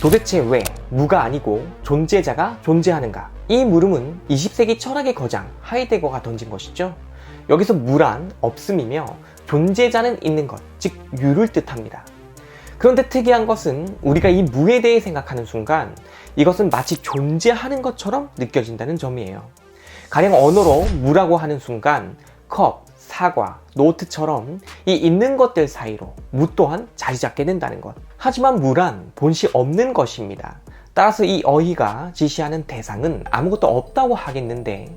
도대체 왜 무가 아니고 존재자가 존재하는가? 이 물음은 20세기 철학의 거장 하이데거가 던진 것이죠. 여기서 무란 없음이며 존재자는 있는 것, 즉 유를 뜻합니다. 그런데 특이한 것은 우리가 이 무에 대해 생각하는 순간 이것은 마치 존재하는 것처럼 느껴진다는 점이에요. 가령 언어로 무라고 하는 순간 컵, 사과, 노트처럼 이 있는 것들 사이로 무 또한 자리 잡게 된다는 것. 하지만 무란 본시 없는 것입니다. 따라서 이 어휘가 지시하는 대상은 아무것도 없다고 하겠는데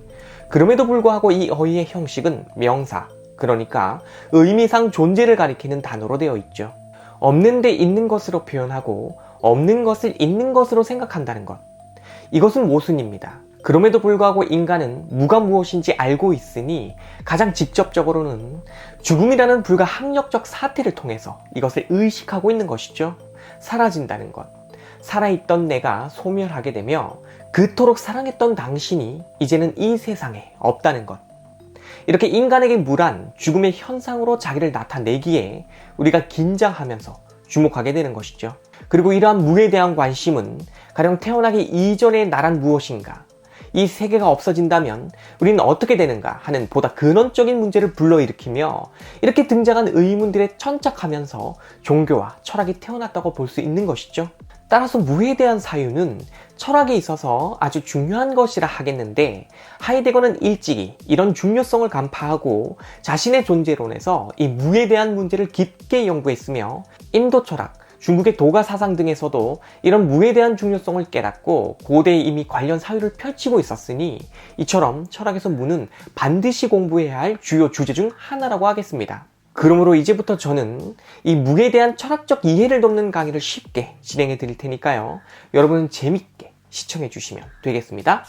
그럼에도 불구하고 이 어휘의 형식은 명사, 그러니까 의미상 존재를 가리키는 단어로 되어 있죠. 없는데 있는 것으로 표현하고 없는 것을 있는 것으로 생각한다는 것. 이것은 모순입니다. 그럼에도 불구하고 인간은 무가 무엇인지 알고 있으니 가장 직접적으로는 죽음이라는 불가항력적 사태를 통해서 이것을 의식하고 있는 것이죠. 사라진다는 것. 살아있던 내가 소멸하게 되며 그토록 사랑했던 당신이 이제는 이 세상에 없다는 것. 이렇게 인간에게 무란 죽음의 현상으로 자기를 나타내기에 우리가 긴장하면서 주목하게 되는 것이죠. 그리고 이러한 무에 대한 관심은 가령 태어나기 이전의 나란 무엇인가, 이 세계가 없어진다면 우리는 어떻게 되는가 하는 보다 근원적인 문제를 불러일으키며 이렇게 등장한 의문들에 천착하면서 종교와 철학이 태어났다고 볼 수 있는 것이죠. 따라서 무에 대한 사유는 철학에 있어서 아주 중요한 것이라 하겠는데 하이데거는 일찍이 이런 중요성을 간파하고 자신의 존재론에서 이 무에 대한 문제를 깊게 연구했으며 인도 철학, 중국의 도가 사상 등에서도 이런 무에 대한 중요성을 깨닫고 고대에 이미 관련 사유를 펼치고 있었으니 이처럼 철학에서 무는 반드시 공부해야 할 주요 주제 중 하나라고 하겠습니다. 그러므로 이제부터 저는 이 무에 대한 철학적 이해를 돕는 강의를 쉽게 진행해 드릴 테니까요. 여러분 재밌게 시청해 주시면 되겠습니다.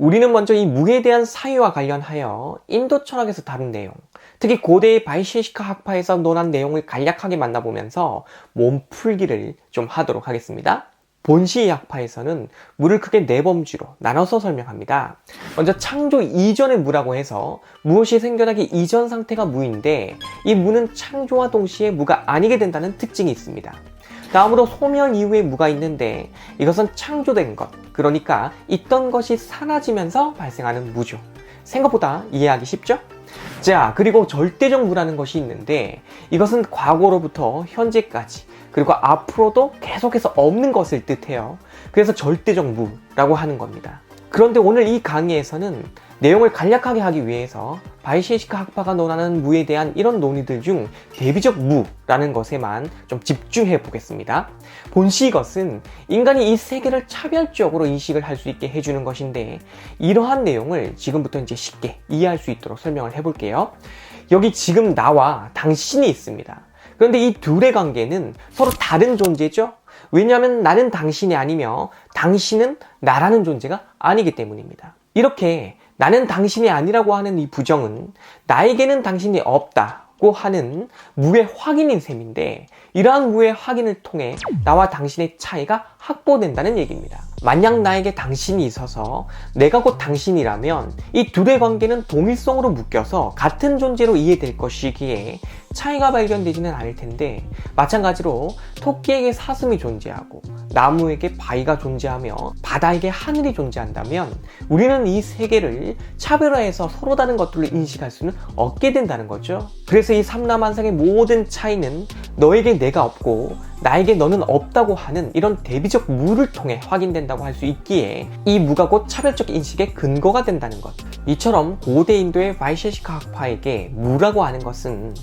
우리는 먼저 이 무에 대한 사유와 관련하여 인도 철학에서 다룬 내용, 특히 고대의 바이셰시카 학파에서 논한 내용을 간략하게 만나보면서 몸풀기를 좀 하도록 하겠습니다. 본시 학파에서는 물을 크게 네 범주로 나눠서 설명합니다. 먼저 창조 이전의 무라고 해서 무엇이 생겨나기 이전 상태가 무인데 이 무는 창조와 동시에 무가 아니게 된다는 특징이 있습니다. 다음으로 소멸 이후의 무가 있는데 이것은 창조된 것, 그러니까 있던 것이 사라지면서 발생하는 무죠. 생각보다 이해하기 쉽죠? 자, 그리고 절대적 무라는 것이 있는데 이것은 과거로부터 현재까지 그리고 앞으로도 계속해서 없는 것을 뜻해요. 그래서 절대적 무라고 하는 겁니다. 그런데 오늘 이 강의에서는 내용을 간략하게 하기 위해서 바이셰시카 학파가 논하는 무에 대한 이런 논의들 중 대비적 무라는 것에만 좀 집중해 보겠습니다. 본시 것은 인간이 이 세계를 차별적으로 인식을 할 수 있게 해주는 것인데 이러한 내용을 지금부터 이제 쉽게 이해할 수 있도록 설명을 해볼게요. 여기 지금 나와 당신이 있습니다. 그런데 이 둘의 관계는 서로 다른 존재죠? 왜냐하면 나는 당신이 아니며 당신은 나라는 존재가 아니기 때문입니다. 이렇게 나는 당신이 아니라고 하는 이 부정은 나에게는 당신이 없다고 하는 무의 확인인 셈인데 이러한 무의 확인을 통해 나와 당신의 차이가 확보된다는 얘기입니다. 만약 나에게 당신이 있어서 내가 곧 당신이라면 이 둘의 관계는 동일성으로 묶여서 같은 존재로 이해될 것이기에 차이가 발견되지는 않을 텐데 마찬가지로 토끼에게 사슴이 존재하고 나무에게 바위가 존재하며 바다에게 하늘이 존재한다면 우리는 이 세계를 차별화해서 서로 다른 것들로 인식할 수는 없게 된다는 거죠. 그래서 이 삼라만상의 모든 차이는 너에게 내가 없고 나에게 너는 없다고 하는 이런 대비적 무를 통해 확인된다고 할 수 있기에 이 무가 곧 차별적 인식의 근거가 된다는 것. 이처럼 고대 인도의 바이셰시카 학파에게 무라고 하는 것은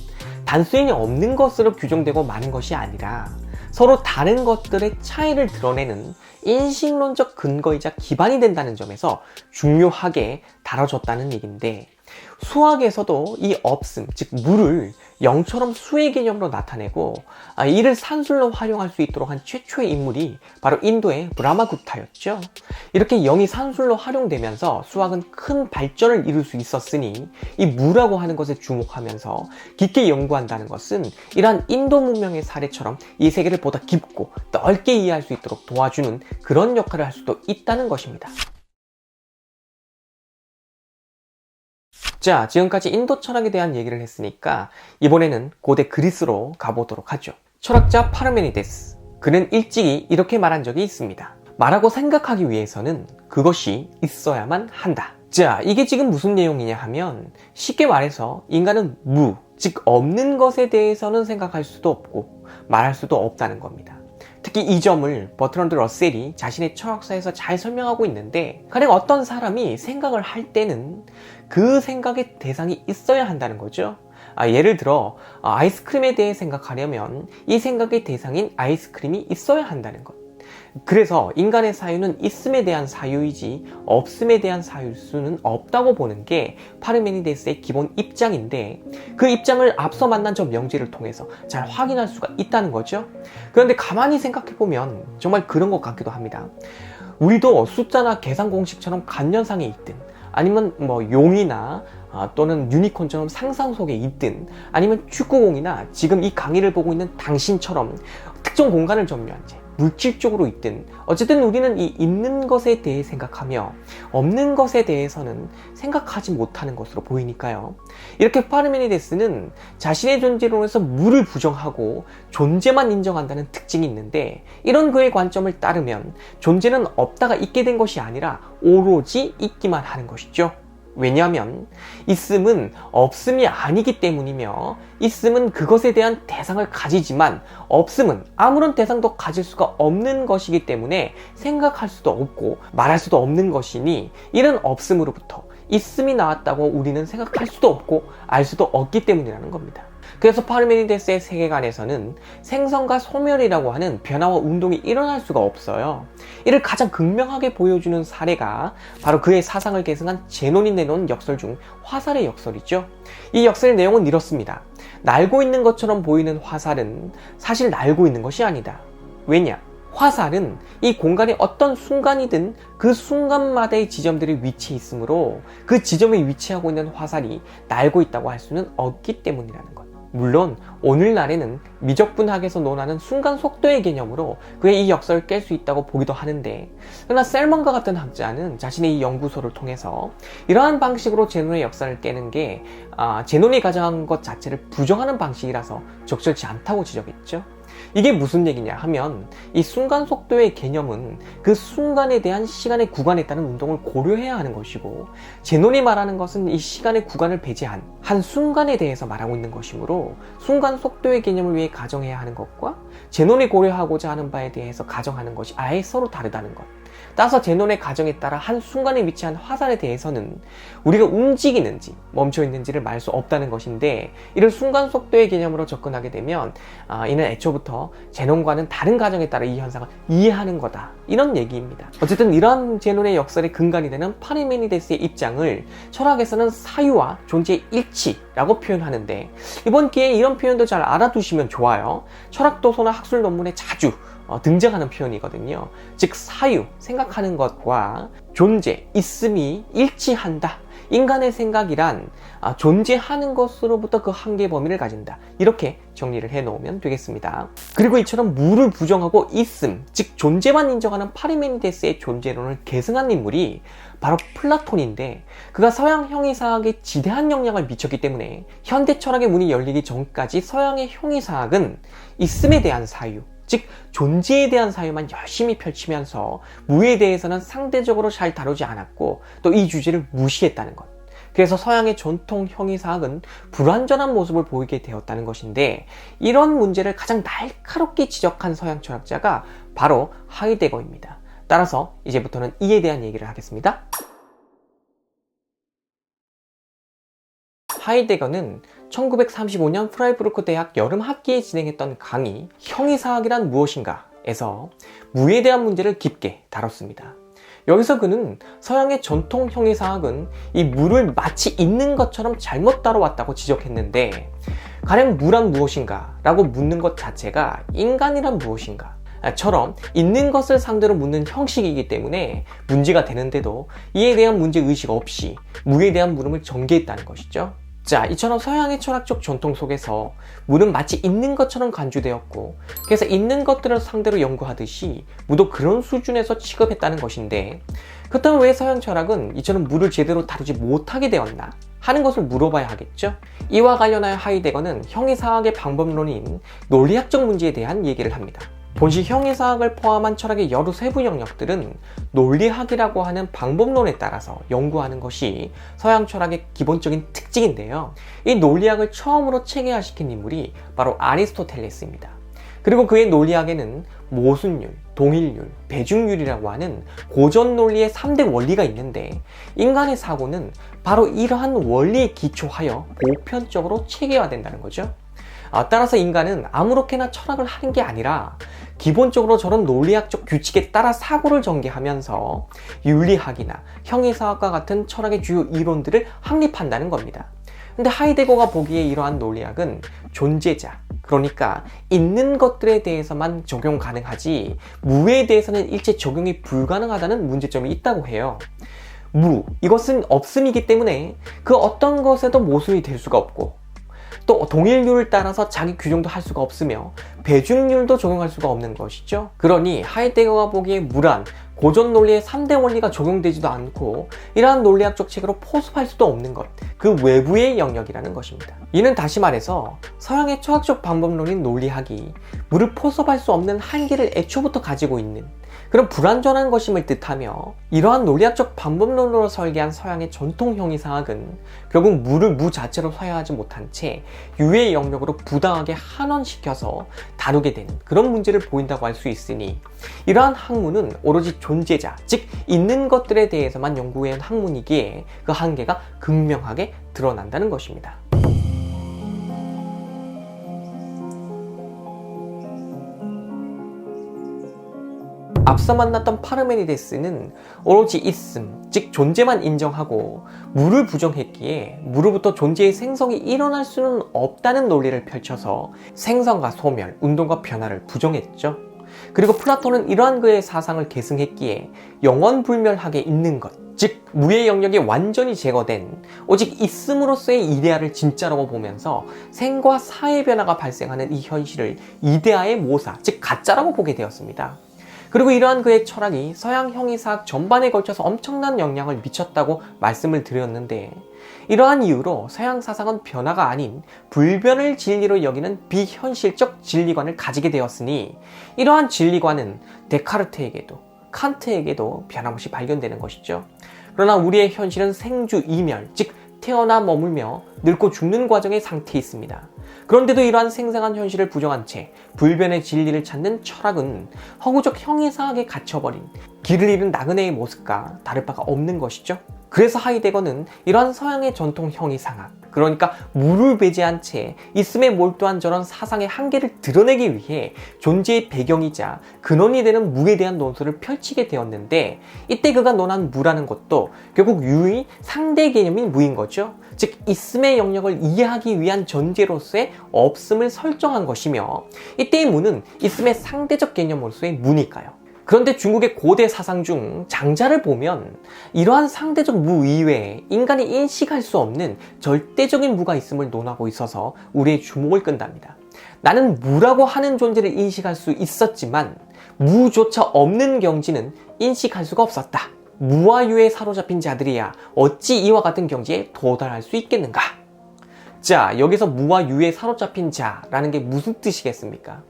단순히 없는 것으로 규정되고 마는 것이 아니라 서로 다른 것들의 차이를 드러내는 인식론적 근거이자 기반이 된다는 점에서 중요하게 다뤄졌다는 얘기인데 수학에서도 이 없음, 즉 물을 영처럼 수의 개념으로 나타내고 아, 이를 산술로 활용할 수 있도록 한 최초의 인물이 바로 인도의 브라마구타였죠. 이렇게 영이 산술로 활용되면서 수학은 큰 발전을 이룰 수 있었으니 이 무라고 하는 것에 주목하면서 깊게 연구한다는 것은 이러한 인도 문명의 사례처럼 이 세계를 보다 깊고 넓게 이해할 수 있도록 도와주는 그런 역할을 할 수도 있다는 것입니다. 자, 지금까지 인도 철학에 대한 얘기를 했으니까 이번에는 고대 그리스로 가보도록 하죠. 철학자 파르메니데스. 그는 일찍이 이렇게 말한 적이 있습니다. 말하고 생각하기 위해서는 그것이 있어야만 한다. 자, 이게 지금 무슨 내용이냐 하면 쉽게 말해서 인간은 무, 즉 없는 것에 대해서는 생각할 수도 없고 말할 수도 없다는 겁니다. 특히 이 점을 버트런드 러셀이 자신의 철학사에서 잘 설명하고 있는데 가령 어떤 사람이 생각을 할 때는 그 생각의 대상이 있어야 한다는 거죠. 아, 예를 들어 아, 아이스크림에 대해 생각하려면 이 생각의 대상인 아이스크림이 있어야 한다는 것. 그래서 인간의 사유는 있음에 대한 사유이지 없음에 대한 사유일 수는 없다고 보는 게 파르메니데스의 기본 입장인데 그 입장을 앞서 만난 저 명제를 통해서 잘 확인할 수가 있다는 거죠. 그런데 가만히 생각해 보면 정말 그런 것 같기도 합니다. 우리도 숫자나 계산 공식처럼 간련상에 있든 아니면 뭐 용이나 아, 또는 유니콘처럼 상상 속에 있든 아니면 축구공이나 지금 이 강의를 보고 있는 당신처럼 특정 공간을 점유한 채 물질적으로 있든 어쨌든 우리는 이 있는 것에 대해 생각하며 없는 것에 대해서는 생각하지 못하는 것으로 보이니까요. 이렇게 파르메니데스는 자신의 존재론에서 물을 부정하고 존재만 인정한다는 특징이 있는데 이런 그의 관점을 따르면 존재는 없다가 있게 된 것이 아니라 오로지 있기만 하는 것이죠. 왜냐하면 있음은 없음이 아니기 때문이며 있음은 그것에 대한 대상을 가지지만 없음은 아무런 대상도 가질 수가 없는 것이기 때문에 생각할 수도 없고 말할 수도 없는 것이니 이런 없음으로부터 있음이 나왔다고 우리는 생각할 수도 없고 알 수도 없기 때문이라는 겁니다. 그래서 파르메니데스의 세계관에서는 생성과 소멸이라고 하는 변화와 운동이 일어날 수가 없어요. 이를 가장 극명하게 보여주는 사례가 바로 그의 사상을 계승한 제논이 내놓은 역설 중 화살의 역설이죠. 이 역설의 내용은 이렇습니다. 날고 있는 것처럼 보이는 화살은 사실 날고 있는 것이 아니다. 왜냐? 화살은 이 공간의 어떤 순간이든 그 순간마다의 지점들이 위치해 있으므로 그 지점에 위치하고 있는 화살이 날고 있다고 할 수는 없기 때문이라는 것. 물론 오늘날에는 미적분학에서 논하는 순간 속도의 개념으로 그의 이 역설을 깰 수 있다고 보기도 하는데 그러나 셀먼과 같은 학자는 자신의 이 연구소를 통해서 이러한 방식으로 제논의 역사를 깨는 게 아, 제논이 가정한 것 자체를 부정하는 방식이라서 적절치 않다고 지적했죠. 이게 무슨 얘기냐 하면 이 순간 속도의 개념은 그 순간에 대한 시간의 구간에 따른 운동을 고려해야 하는 것이고 제논이 말하는 것은 이 시간의 구간을 배제한 한 순간에 대해서 말하고 있는 것이므로 순간 속도의 개념을 위해 가정해야 하는 것과 제논이 고려하고자 하는 바에 대해서 가정하는 것이 아예 서로 다르다는 것. 따라서 제논의 가정에 따라 한 순간에 위치한 화살에 대해서는 우리가 움직이는지 멈춰 있는지를 말 수 없다는 것인데 이를 순간 속도의 개념으로 접근하게 되면 아, 이는 애초부터 제논과는 다른 가정에 따라 이 현상을 이해하는 거다 이런 얘기입니다. 어쨌든 이러한 제논의 역설의 근간이 되는 파리메니데스의 입장을 철학에서는 사유와 존재의 일치라고 표현하는데 이번 기회에 이런 표현도 잘 알아두시면 좋아요. 철학 도서나 학술 논문에 자주 어, 등장하는 표현이거든요. 즉 사유, 생각하는 것과 존재, 있음이 일치한다. 인간의 생각이란 아, 존재하는 것으로부터 그 한계 범위를 가진다. 이렇게 정리를 해 놓으면 되겠습니다. 그리고 이처럼 물을 부정하고 있음, 즉 존재만 인정하는 파리메니데스의 존재론을 계승한 인물이 바로 플라톤인데 그가 서양 형이사학에 지대한 영향을 미쳤기 때문에 현대 철학의 문이 열리기 전까지 서양의 형이사학은 있음에 대한 사유, 즉 존재에 대한 사유만 열심히 펼치면서 무에 대해서는 상대적으로 잘 다루지 않았고 또 이 주제를 무시했다는 것. 그래서 서양의 전통 형이사학은 불완전한 모습을 보이게 되었다는 것인데 이런 문제를 가장 날카롭게 지적한 서양 철학자가 바로 하이데거입니다. 따라서 이제부터는 이에 대한 얘기를 하겠습니다. 하이데거는 1935년 프라이부르크 대학 여름 학기에 진행했던 강의 형이사학이란 무엇인가 에서 무에 대한 문제를 깊게 다뤘습니다. 여기서 그는 서양의 전통 형이사학은 이 무를 마치 있는 것처럼 잘못 다뤄왔다고 지적했는데 가령 무란 무엇인가 라고 묻는 것 자체가 인간이란 무엇인가 처럼 있는 것을 상대로 묻는 형식이기 때문에 문제가 되는데도 이에 대한 문제 의식 없이 무에 대한 물음을 전개했다는 것이죠. 자, 이처럼 서양의 철학적 전통 속에서 무는 마치 있는 것처럼 간주되었고, 그래서 있는 것들을 상대로 연구하듯이 무도 그런 수준에서 취급했다는 것인데, 그렇다면 왜 서양 철학은 이처럼 무를 제대로 다루지 못하게 되었나? 하는 것을 물어봐야 하겠죠. 이와 관련하여 하이데거는 형이상학의 방법론인 논리학적 문제에 대한 얘기를 합니다. 본시 형이상학을 포함한 철학의 여러 세부 영역들은 논리학이라고 하는 방법론에 따라서 연구하는 것이 서양 철학의 기본적인 특징인데요. 이 논리학을 처음으로 체계화시킨 인물이 바로 아리스토텔레스입니다. 그리고 그의 논리학에는 모순율, 동일률, 배중률이라고 하는 고전 논리의 3대 원리가 있는데 인간의 사고는 바로 이러한 원리에 기초하여 보편적으로 체계화된다는 거죠. 아, 따라서 인간은 아무렇게나 철학을 하는 게 아니라 기본적으로 저런 논리학적 규칙에 따라 사고를 전개하면서 윤리학이나 형이사학과 같은 철학의 주요 이론들을 확립한다는 겁니다. 근데 하이데거가 보기에 이러한 논리학은 존재자, 그러니까 있는 것들에 대해서만 적용 가능하지 무에 대해서는 일체 적용이 불가능하다는 문제점이 있다고 해요. 무, 이것은 없음이기 때문에 그 어떤 것에도 모순이 될 수가 없고 또 동일률을 따라서 자기 규정도 할 수가 없으며 배중률도 적용할 수가 없는 것이죠. 그러니 하이데거가 보기에 무란, 고전 논리의 3대 원리가 적용되지도 않고 이러한 논리학적 체계로 포섭할 수도 없는 것, 그 외부의 영역이라는 것입니다. 이는 다시 말해서 서양의 철학적 방법론인 논리학이 물을 포섭할 수 없는 한계를 애초부터 가지고 있는 그런 불완전한 것임을 뜻하며 이러한 논리학적 방법론으로 설계한 서양의 전통 형이상학은 결국 물을 무 자체로 사용하지 못한 채 유의 영역으로 부당하게 한원시켜서 다루게 되는 그런 문제를 보인다고 할 수 있으니 이러한 학문은 오로지 존재자, 즉 있는 것들에 대해서만 연구해온 학문이기에 그 한계가 극명하게 드러난다는 것입니다. 앞서 만났던 파르메니데스는 오로지 있음, 즉 존재만 인정하고 물을 부정했기에 물로부터 존재의 생성이 일어날 수는 없다는 논리를 펼쳐서 생성과 소멸, 운동과 변화를 부정했죠. 그리고 플라톤은 이러한 그의 사상을 계승했기에 영원불멸하게 있는 것, 즉 무의 영역이 완전히 제거된 오직 있음으로서의 이데아를 진짜라고 보면서 생과 사의 변화가 발생하는 이 현실을 이데아의 모사, 즉 가짜라고 보게 되었습니다. 그리고 이러한 그의 철학이 서양 형이사학 전반에 걸쳐서 엄청난 영향을 미쳤다고 말씀을 드렸는데 이러한 이유로 서양 사상은 변화가 아닌 불변을 진리로 여기는 비현실적 진리관을 가지게 되었으니 이러한 진리관은 데카르트에게도 칸트에게도 변함없이 발견되는 것이죠. 그러나 우리의 현실은 생주 이멸, 즉 태어나 머물며 늙고 죽는 과정의 상태에 있습니다. 그런데도 이러한 생생한 현실을 부정한 채 불변의 진리를 찾는 철학은 허구적 형이사학에 갇혀버린 길을 잃은 나그네의 모습과 다를 바가 없는 것이죠. 그래서 하이데거는 이러한 서양의 전통 형이 상학, 그러니까 물을 배제한 채 있음에 몰두한 저런 사상의 한계를 드러내기 위해 존재의 배경이자 근원이 되는 무에 대한 논술을 펼치게 되었는데 이때 그가 논한 무라는 것도 결국 유의 상대 개념인 무인 거죠. 즉 있음의 영역을 이해하기 위한 전제로서의 없음을 설정한 것이며 이때의 무는 있음의 상대적 개념으로서의 무니까요. 그런데 중국의 고대 사상 중 장자를 보면 이러한 상대적 무 이외에 인간이 인식할 수 없는 절대적인 무가 있음을 논하고 있어서 우리의 주목을 끈답니다. 나는 무라고 하는 존재를 인식할 수 있었지만 무조차 없는 경지는 인식할 수가 없었다. 무와 유에 사로잡힌 자들이야 어찌 이와 같은 경지에 도달할 수 있겠는가? 자, 여기서 무와 유에 사로잡힌 자라는 게 무슨 뜻이겠습니까?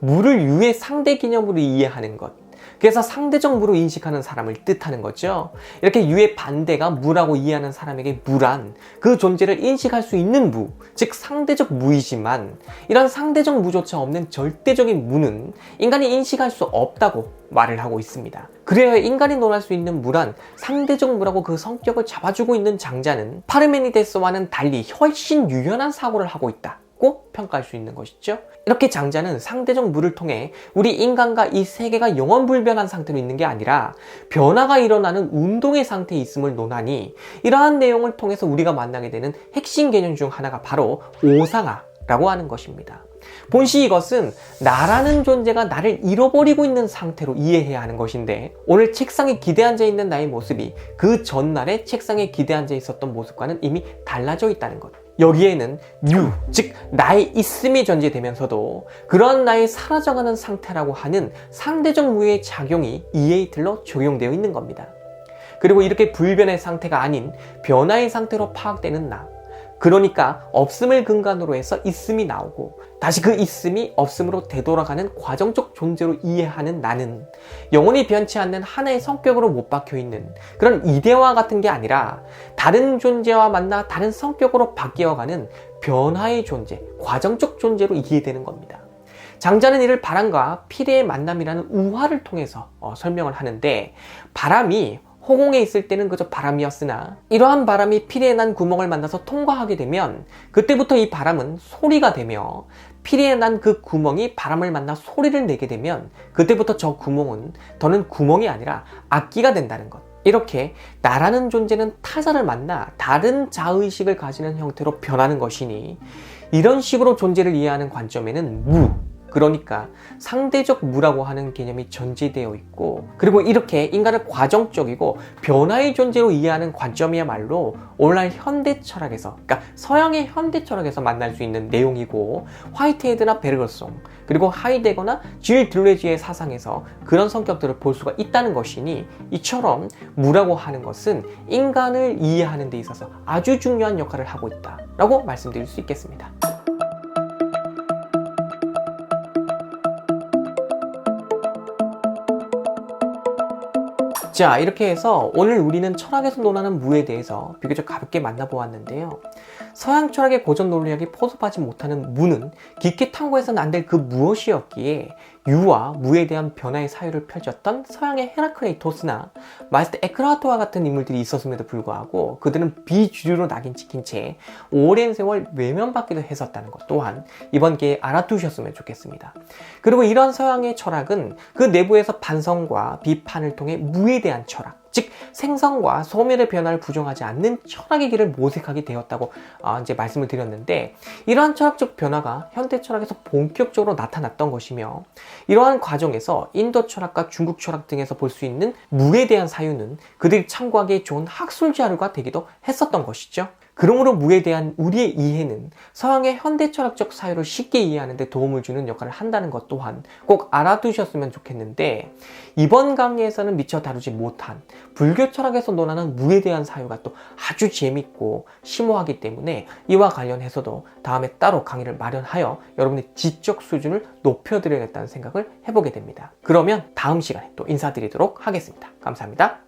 무를 유의 상대 개념으로 이해하는 것. 그래서 상대적 무로 인식하는 사람을 뜻하는 거죠. 이렇게 유의 반대가 무라고 이해하는 사람에게 무란 그 존재를 인식할 수 있는 무, 즉 상대적 무이지만 이런 상대적 무조차 없는 절대적인 무는 인간이 인식할 수 없다고 말을 하고 있습니다. 그래야 인간이 논할 수 있는 무란 상대적 무라고 그 성격을 잡아주고 있는 장자는 파르메니데스와는 달리 훨씬 유연한 사고를 하고 있다. 고 평가할 수 있는 것이죠. 이렇게 장자는 상대적 물을 통해 우리 인간과 이 세계가 영원 불변한 상태로 있는 게 아니라 변화가 일어나는 운동의 상태에 있음을 논하니 이러한 내용을 통해서 우리가 만나게 되는 핵심 개념 중 하나가 바로 오상아라고 하는 것입니다. 본시 이것은 나라는 존재가 나를 잃어버리고 있는 상태로 이해해야 하는 것인데 오늘 책상에 기대 앉아 있는 나의 모습이 그 전날에 책상에 기대 앉아 있었던 모습과는 이미 달라져 있다는 것. 여기에는 유, 즉 나의 있음이 전제되면서도 그런 나의 사라져가는 상태라고 하는 상대적 무의 작용이 이에 틀러 적용되어 있는 겁니다. 그리고 이렇게 불변의 상태가 아닌 변화의 상태로 파악되는 나. 그러니까 없음을 근간으로 해서 있음이 나오고 다시 그 있음이 없음으로 되돌아가는 과정적 존재로 이해하는 나는 영원히 변치 않는 하나의 성격으로 못 박혀 있는 그런 이데와 같은 게 아니라 다른 존재와 만나 다른 성격으로 바뀌어가는 변화의 존재, 과정적 존재로 이해되는 겁니다. 장자는 이를 바람과 피레의 만남이라는 우화를 통해서 어, 설명을 하는데 바람이 호공에 있을 때는 그저 바람이었으나 이러한 바람이 피리에 난 구멍을 만나서 통과하게 되면 그때부터 이 바람은 소리가 되며 피리에 난 그 구멍이 바람을 만나 소리를 내게 되면 그때부터 저 구멍은 더는 구멍이 아니라 악기가 된다는 것. 이렇게 나라는 존재는 타자를 만나 다른 자의식을 가지는 형태로 변하는 것이니 이런 식으로 존재를 이해하는 관점에는 무, 그러니까 상대적 무라고 하는 개념이 전제되어 있고 그리고 이렇게 인간을 과정적이고 변화의 존재로 이해하는 관점이야말로 오늘날 현대 철학에서 그러니까 서양의 현대 철학에서 만날 수 있는 내용이고 화이트헤드나 베르그송 그리고 하이데거나 질 들레지의 사상에서 그런 성격들을 볼 수가 있다는 것이니 이처럼 무라고 하는 것은 인간을 이해하는 데 있어서 아주 중요한 역할을 하고 있다라고 말씀드릴 수 있겠습니다. 자, 이렇게 해서 오늘 우리는 철학에서 논하는 무에 대해서 비교적 가볍게 만나보았는데요. 서양 철학의 고전 논리학이 포섭하지 못하는 무는 깊게 탐구해서는 안 될 그 무엇이었기에 유와 무에 대한 변화의 사유를 펼쳤던 서양의 헤라크레이토스나 마이스터 에크라토와 같은 인물들이 있었음에도 불구하고 그들은 비주류로 낙인 찍힌 채 오랜 세월 외면받기도 했었다는 것 또한 이번 기회에 알아두셨으면 좋겠습니다. 그리고 이런 서양의 철학은 그 내부에서 반성과 비판을 통해 무에 대한 철학, 즉 생성과 소멸의 변화를 부정하지 않는 철학의 길을 모색하게 되었다고 어, 이제 말씀을 드렸는데 이러한 철학적 변화가 현대 철학에서 본격적으로 나타났던 것이며 이러한 과정에서 인도 철학과 중국 철학 등에서 볼 수 있는 무에 대한 사유는 그들이 참고하기에 좋은 학술 자료가 되기도 했었던 것이죠. 그러므로 무에 대한 우리의 이해는 서양의 현대 철학적 사유를 쉽게 이해하는 데 도움을 주는 역할을 한다는 것 또한 꼭 알아두셨으면 좋겠는데 이번 강의에서는 미처 다루지 못한 불교 철학에서 논하는 무에 대한 사유가 또 아주 재밌고 심오하기 때문에 이와 관련해서도 다음에 따로 강의를 마련하여 여러분의 지적 수준을 높여드려야겠다는 생각을 해보게 됩니다. 그러면 다음 시간에 또 인사드리도록 하겠습니다. 감사합니다.